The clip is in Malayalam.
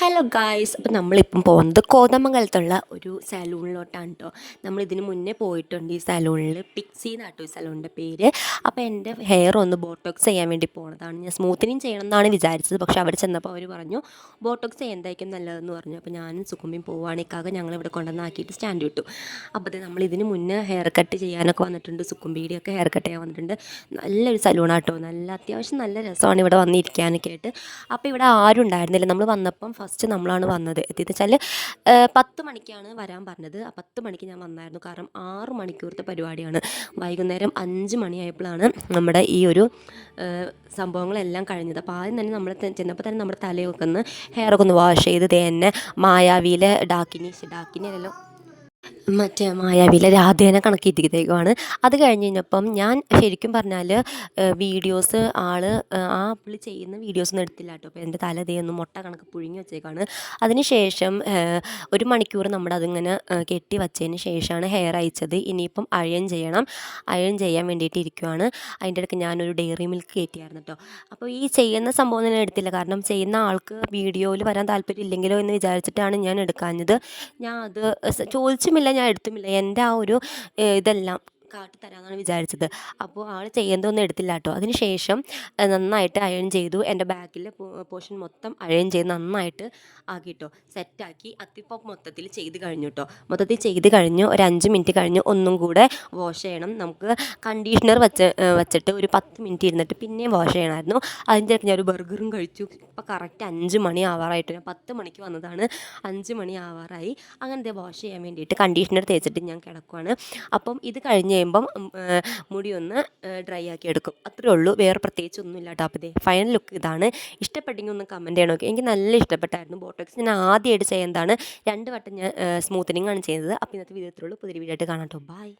ഹലോ ഗായ്സ് അപ്പോൾ നമ്മളിപ്പം പോകുന്നത് കോതമംഗലത്തുള്ള ഒരു സലൂണിലോട്ടാണ് കേട്ടോ നമ്മൾ ഇതിന് മുന്നേ പോയിട്ടുണ്ട് ഈ സലൂണിൽ. പിക്സി എന്നാട്ടോ ഈ സലൂണിന്റെ പേര്. അപ്പോൾ എന്റെ ഹെയർ ഒന്ന് ബോട്ടോക്സ് ചെയ്യാൻ വേണ്ടി പോണതാണ്. ഞാൻ സ്മൂത്തനിങ് ചെയ്യണം എന്നാണ് വിചാരിച്ചത്. പക്ഷേ അവിടെ ചെന്നപ്പോൾ അവർ പറഞ്ഞു ബോട്ടോക്സ് ചെയ്യുന്നതായിരിക്കും നല്ലതെന്ന് പറഞ്ഞു. അപ്പോൾ ഞാനും സുക്കുമ്പിയും പോവുകയാണ് ഞങ്ങളിവിടെ കൊണ്ടുവന്നാക്കിയിട്ട് സ്റ്റാൻഡ് വിട്ടു അപ്പോൾ നമ്മൾ ഇതിന് മുന്നേ ഹെയർ കട്ട് ചെയ്യാനൊക്കെ വന്നിട്ടുണ്ട്. സുക്കുംബീടിയൊക്കെ ഹെയർ കട്ട് ചെയ്യാൻ വന്നിട്ടുണ്ട്. നല്ലൊരു സലൂണാട്ടോ. നല്ല അത്യാവശ്യം നല്ല രസമാണ് ഇവിടെ വന്നിരിക്കാനൊക്കെ ആയിട്ട്. അപ്പോൾ ഇവിടെ ആരും ഉണ്ടായിരുന്നില്ല. നമ്മൾ വന്നപ്പം ഫസ്റ്റ് നമ്മളാണ് വന്നത്. എത്തിയെന്ന് വെച്ചാൽ പത്ത് മണിക്കാണ് വരാൻ പറഞ്ഞത്. ആ പത്ത് മണിക്ക് ഞാൻ വന്നായിരുന്നു. കാരണം ആറ് മണിക്കൂറത്തെ പരിപാടിയാണ്. വൈകുന്നേരം അഞ്ച് മണിയായപ്പോഴാണ് നമ്മുടെ ഈ ഒരു സംഭവങ്ങളെല്ലാം കഴിഞ്ഞത്. അപ്പോൾ ആദ്യം തന്നെ നമ്മൾ ചെന്നപ്പോൾ തന്നെ നമ്മുടെ തലയൊക്കെ ഒന്ന് ഹെയറൊക്കെ ഒന്ന് വാഷ് ചെയ്ത് തന്നെ മായാവിയിലെ ഡാക്കിനി ഡാക്കിനി അല്ലല്ലോ. മറ്റേ മായാവിയിലെ രാധേനെ കണക്കിട്ടിരിക്കുവാണ് അത് കഴിഞ്ഞ് കഴിഞ്ഞപ്പം ഞാൻ ശരിക്കും പറഞ്ഞാൽ വീഡിയോസ് ആൾ ആ പുള്ളി ചെയ്യുന്ന വീഡിയോസ് ഒന്നും എടുത്തില്ല കേട്ടോ. അപ്പോൾ എന്റെ തല മുട്ട കണക്ക് പുഴുങ്ങി വെച്ചേക്കാണ്. അതിന് ശേഷം ഒരു മണിക്കൂർ നമ്മൾ അതിങ്ങനെ കെട്ടി വച്ചതിന് ശേഷമാണ് ഹെയർ അയച്ചത് ഇനിയിപ്പം അയൺ ചെയ്യണം. അയൺ ചെയ്യാൻ വേണ്ടിയിട്ട് ഇരിക്കുവാണ്. അതിന്റെ ഇടയ്ക്ക് ഞാനൊരു ഡെയറി മിൽക്ക് കയറ്റിയായിരുന്നു കേട്ടോ. അപ്പോൾ ഈ ചെയ്യുന്ന സംഭവം ഞാൻ എടുത്തില്ല. കാരണം ചെയ്യുന്ന ആൾക്ക് വീഡിയോയിൽ വരാൻ താല്പര്യം ഇല്ലെങ്കിലോ എന്ന് വിചാരിച്ചിട്ടാണ് ഞാൻ എടുക്കാഞ്ഞത്. ഞാൻ അത് ചോദിച്ചുമില്ല ഞാൻ എടുത്തുമില്ല. എന്റെ ആ ഒരു ഇതെല്ലാം കാട്ടിത്തരാമെന്നാണ് വിചാരിച്ചത്. അപ്പോൾ ആൾ ചെയ്യുന്നതൊന്നും എടുത്തില്ല കേട്ടോ അതിന് ശേഷം നന്നായിട്ട് അയൺ ചെയ്തു. എന്റെ ബാക്കിലെ പോർഷൻ മൊത്തം അയൺ ചെയ്ത് നന്നായിട്ട് ആക്കിട്ടോ. സെറ്റാക്കി അത്തിപ്പം മൊത്തത്തിൽ ചെയ്ത് കഴിഞ്ഞു കേട്ടോ മൊത്തത്തിൽ ചെയ്ത് കഴിഞ്ഞു. ഒരു അഞ്ച് മിനിറ്റ് കഴിഞ്ഞ്. ഒന്നും കൂടെ വാഷ് ചെയ്യണം. നമുക്ക് കണ്ടീഷണർ വെച്ച് വെച്ചിട്ട് ഒരു പത്ത് മിനിറ്റ് ഇരുന്നിട്ട് പിന്നെയും വാഷ് ചെയ്യണമായിരുന്നു. അതിന്റെ ഞാൻ ഒരു ബർഗറും കഴിച്ചു. ഇപ്പോൾ കറക്റ്റ് അഞ്ച് മണി ആവാറായിട്ട്. ഞാൻ പത്ത് മണിക്ക് വന്നതാണ്. അഞ്ച് മണി ആവാറായി. അങ്ങനത്തെ വാഷ് ചെയ്യാൻ വേണ്ടിയിട്ട് കണ്ടീഷണർ തേച്ചിട്ട് ഞാൻ കിടക്കുവാണ്. അപ്പം ഇത് കഴിഞ്ഞ് കഴിയുമ്പം മുടി ഒന്ന് ഡ്രൈ ആക്കി എടുക്കും. അത്രേ ഉള്ളൂ. വേറെ പ്രത്യേകിച്ച് ഒന്നും ഇല്ല കേട്ടോ അപ്പോൾ ഇതേ ഫൈനൽ ലുക്ക് ഇതാണ്. ഇഷ്ടപ്പെട്ടെങ്കിൽ ഒന്ന് കമന്റ് ചെയ്യണം ഓക്കെ എനിക്ക് നല്ല ഇഷ്ടപ്പെട്ടായിരുന്നു ബോട്ടോക്സ് ഞാൻ ആദ്യമായിട്ട് ചെയ്യുന്നതാണ് രണ്ട് വട്ടം ഞാൻ സ്മൂത്തനിങ് ആണ് ചെയ്തത്. അപ്പോൾ ഇന്നത്തെ വീഡിയോത്തിലുള്ളൂ പുതിയ വീഡിയോ ആയിട്ട് കാണാം കേട്ടോ ബൈ